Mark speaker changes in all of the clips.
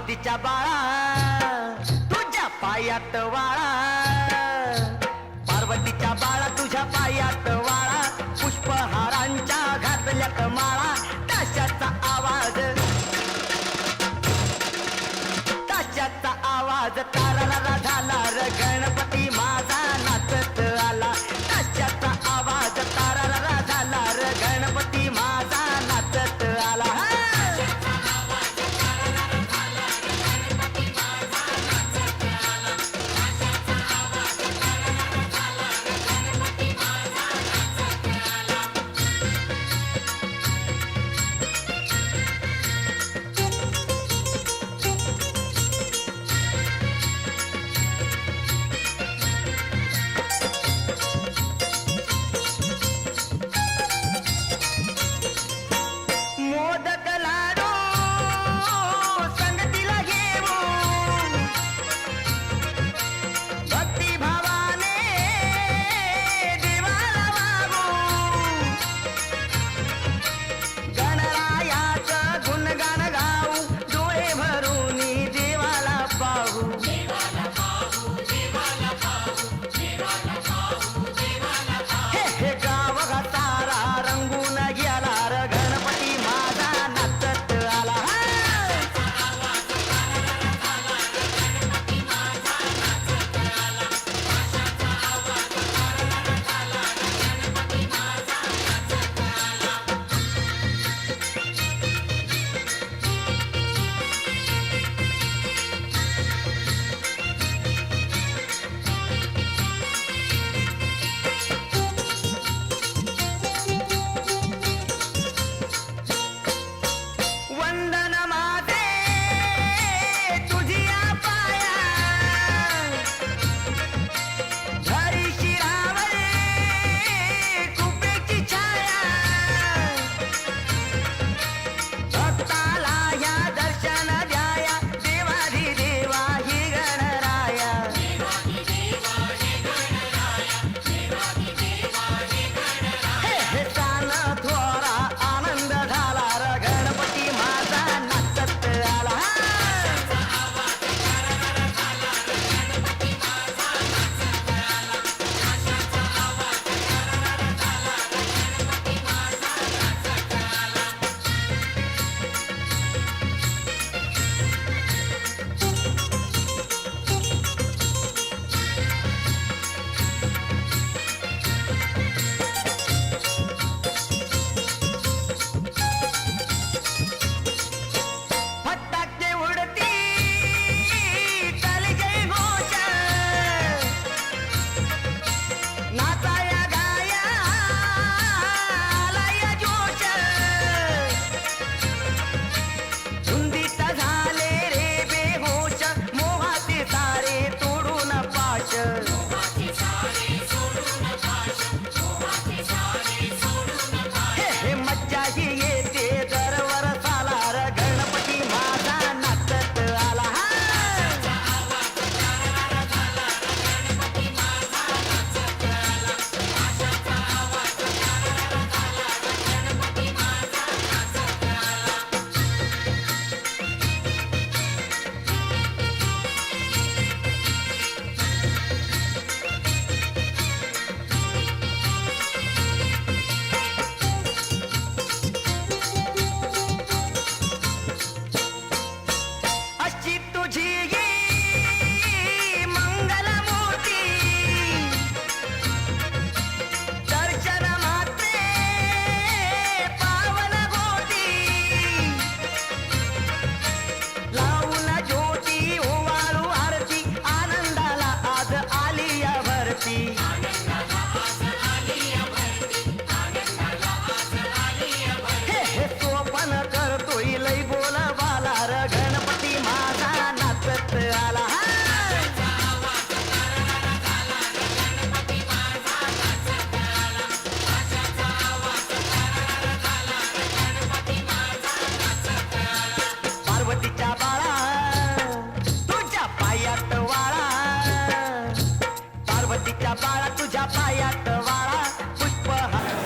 Speaker 1: पार्वतीच्या बाळा तुझ्या पायात वाळा. पार्वतीच्या बाळा तुझ्या पायात वाळा. पुष्पहारांच्या घातल्यात माळा. ताशाचा आवाज. ताशाचा आवाज तारा झाला रग.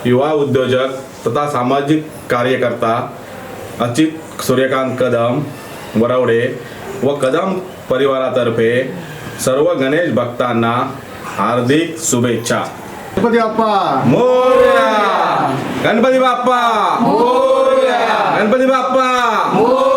Speaker 2: युवा उद्योजक तथा सामाजिक कार्यकर्ता अचित सूर्यकांत कदम वरवडे व कदम परिवारातर्फे सर्व गणेश भक्तांना हार्दिक शुभेच्छा.
Speaker 3: गणपती बाप्पा!
Speaker 2: मोर्या! गणपती बाप्पा! मोर्या! गणपती बाप्पा! मोर्या